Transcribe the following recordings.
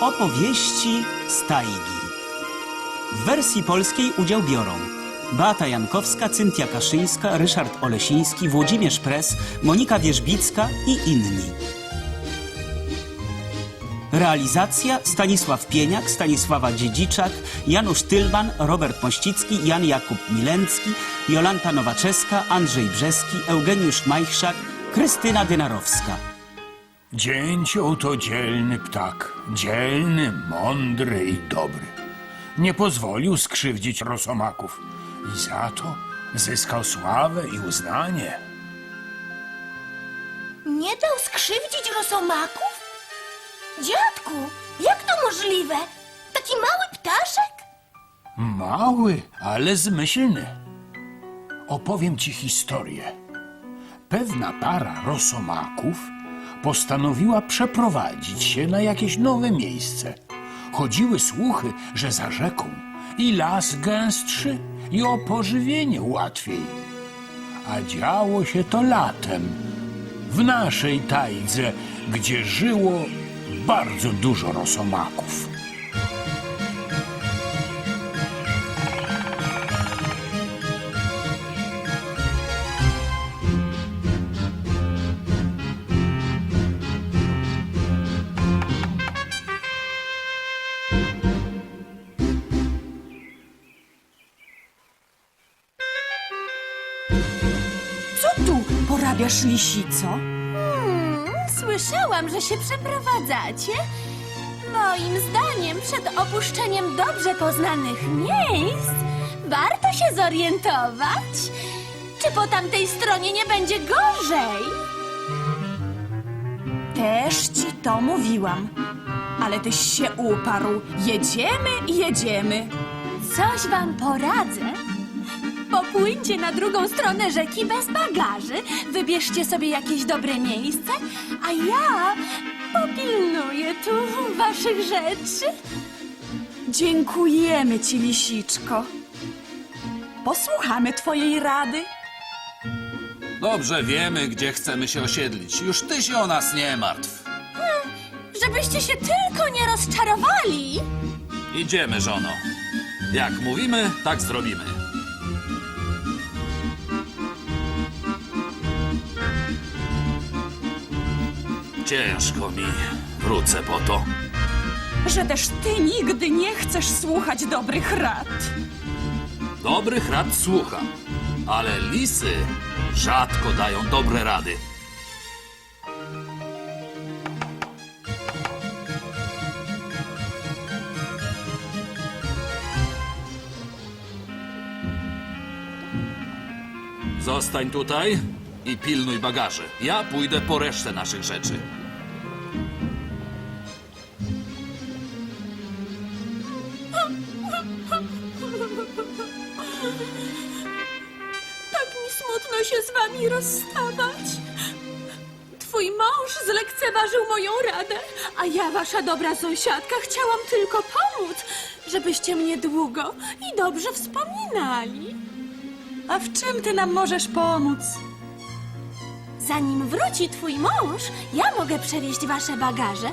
Opowieści z tajgi. W wersji polskiej udział biorą Beata Jankowska, Cynthia Kaszyńska, Ryszard Olesiński, Włodzimierz Pres, Monika Wierzbicka i inni. Realizacja Stanisław Pieniak, Stanisława Dziedziczak, Janusz Tylman, Robert Mościcki, Jan Jakub Milencki, Jolanta Nowaczeska, Andrzej Brzeski, Eugeniusz Majchrzak, Krystyna Dynarowska. Dzięcioł to dzielny ptak, dzielny, mądry i dobry. Nie pozwolił skrzywdzić rosomaków i za to zyskał sławę i uznanie. Nie dał skrzywdzić rosomaków? Dziadku, jak to możliwe? Taki mały ptaszek? Mały, ale zmyślny. Opowiem ci historię. Pewna para rosomaków postanowiła przeprowadzić się na jakieś nowe miejsce. Chodziły słuchy, że za rzeką i las gęstszy, i o pożywienie łatwiej. A działo się to latem, w naszej tajdze, gdzie żyło bardzo dużo rosomaków. Co tu porabiasz, lisico? Hmm, słyszałam, że się przeprowadzacie. Moim zdaniem, przed opuszczeniem dobrze poznanych miejsc, warto się zorientować, czy po tamtej stronie nie będzie gorzej. Też ci to mówiłam. Ale tyś się uparł. Jedziemy i jedziemy. Coś wam poradzę. Popłyńcie na drugą stronę rzeki bez bagaży, wybierzcie sobie jakieś dobre miejsce, a ja popilnuję tu waszych rzeczy. Dziękujemy ci, lisiczko. Posłuchamy twojej rady. Dobrze wiemy, gdzie chcemy się osiedlić. Już ty się o nas nie martw. Żebyście się tylko nie rozczarowali. Idziemy, żono. Jak mówimy, tak zrobimy. Ciężko mi. Wrócę po to. Że też ty nigdy nie chcesz słuchać dobrych rad. Dobrych rad słucham, ale lisy rzadko dają dobre rady. Zostań tutaj i pilnuj bagaży. Ja pójdę po resztę naszych rzeczy. Wami rozstawać. Twój mąż zlekceważył moją radę, a ja, wasza dobra sąsiadka, chciałam tylko pomóc, żebyście mnie długo i dobrze wspominali. A w czym ty nam możesz pomóc? Zanim wróci twój mąż, ja mogę przewieźć wasze bagaże.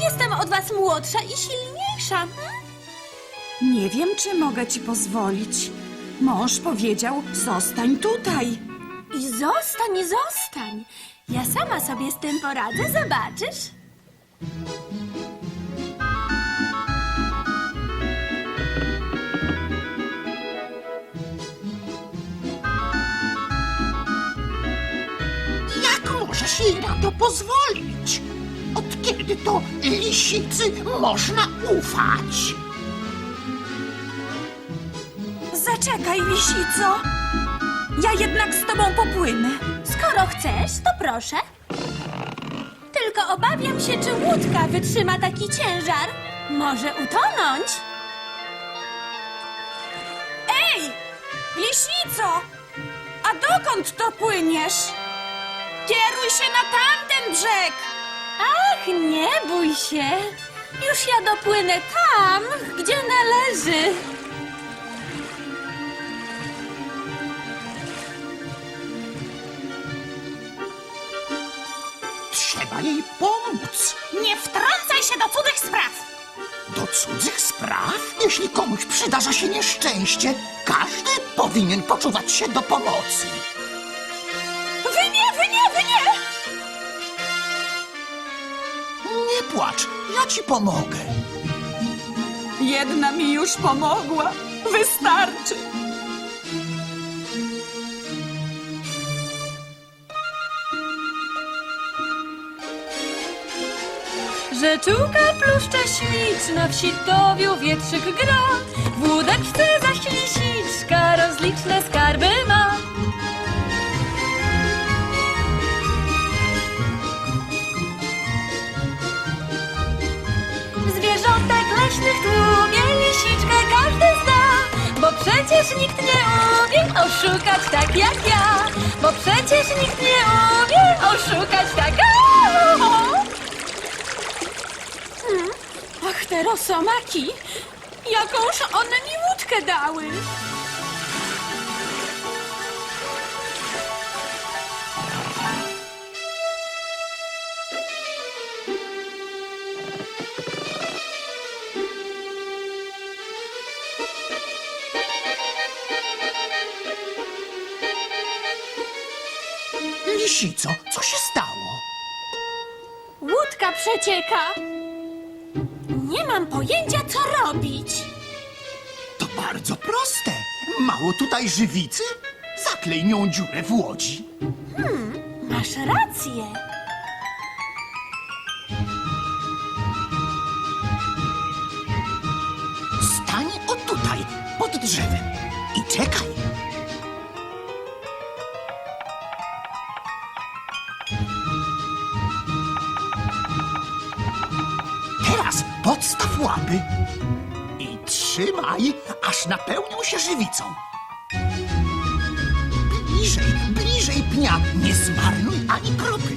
Jestem od was młodsza i silniejsza. hmm? Nie wiem, czy mogę ci pozwolić. Mąż powiedział, zostań tutaj. I zostań, zostań. Ja sama sobie z tym poradzę, zobaczysz. Jak możesz jej na to pozwolić? Od kiedy to lisicy można ufać? Zaczekaj, lisico. Ja jednak z tobą popłynę. Skoro chcesz, to proszę. Tylko obawiam się, czy łódka wytrzyma taki ciężar. Może utonąć. Ej, lisico! A dokąd to płyniesz? Kieruj się na tamten brzeg! Ach, nie bój się. Już ja dopłynę tam, gdzie należy. Pomóc. Nie wtrącaj się do cudzych spraw! Do cudzych spraw? Jeśli komuś przydarza się nieszczęście, każdy powinien poczuwać się do pomocy. Wy nie, wy nie, wy nie! Nie płacz, ja ci pomogę. Jedna mi już pomogła. Wystarczy. Rzeczułka pluszcza śliczna, w sitowiu wietrzyk gra. W łódeczce zaś lisiczka rozliczne skarby ma. Zwierzątek leśnych tłumie lisiczkę każdy zna. Bo przecież nikt nie umie oszukać tak jak ja. Bo przecież nikt nie umie oszukać tak jak Ach, te rosomaki! Jakąż one mi łódkę dały! Lisico, co się stało? Łódka przecieka! Nie mam pojęcia, co robić! To bardzo proste. Mało tutaj żywicy? Zaklej nią dziurę w łodzi. Masz rację! Łapy i trzymaj, aż napełnią się żywicą. Bliżej, bliżej pnia, nie zmarnuj ani kropli.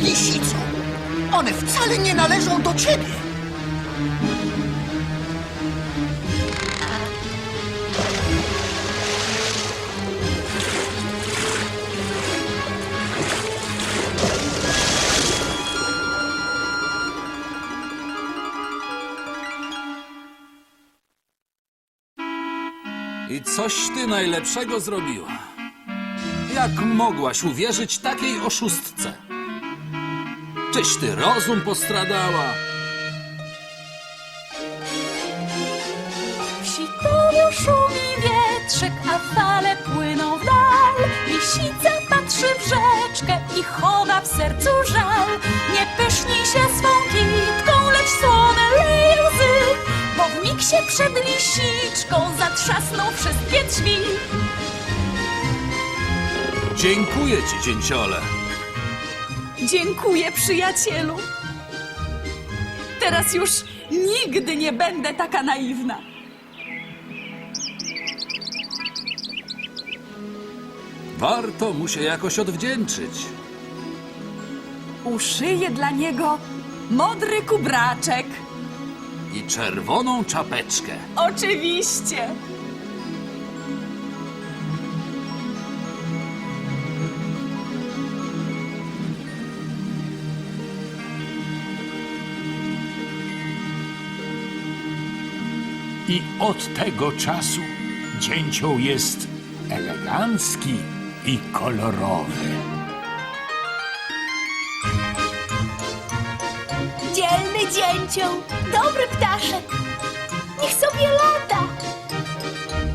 Lisico! One wcale nie należą do ciebie! I coś ty najlepszego zrobiła. Jak mogłaś uwierzyć takiej oszustce? Czyś ty rozum postradała? W sitowiu szumi wietrzyk, a fale płyną w dal. Lisica patrzy w rzeczkę i chowa w sercu żal. Nie pyszni się swą kitką, lecz słone leje łzy. Bo w mig się przed lisiczką zatrzasną wszystkie drzwi. Dziękuję ci, dzięciole. Dziękuję, przyjacielu. Teraz już nigdy nie będę taka naiwna. Warto mu się jakoś odwdzięczyć. Uszyję dla niego modry kubraczek. I czerwoną czapeczkę. Oczywiście. I od tego czasu dzięcioł jest elegancki i kolorowy. Dzielny dzięcioł, dobry ptaszek. Niech sobie lata.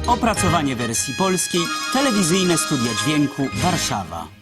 Opracowanie wersji polskiej Telewizyjne Studia Dźwięku Warszawa.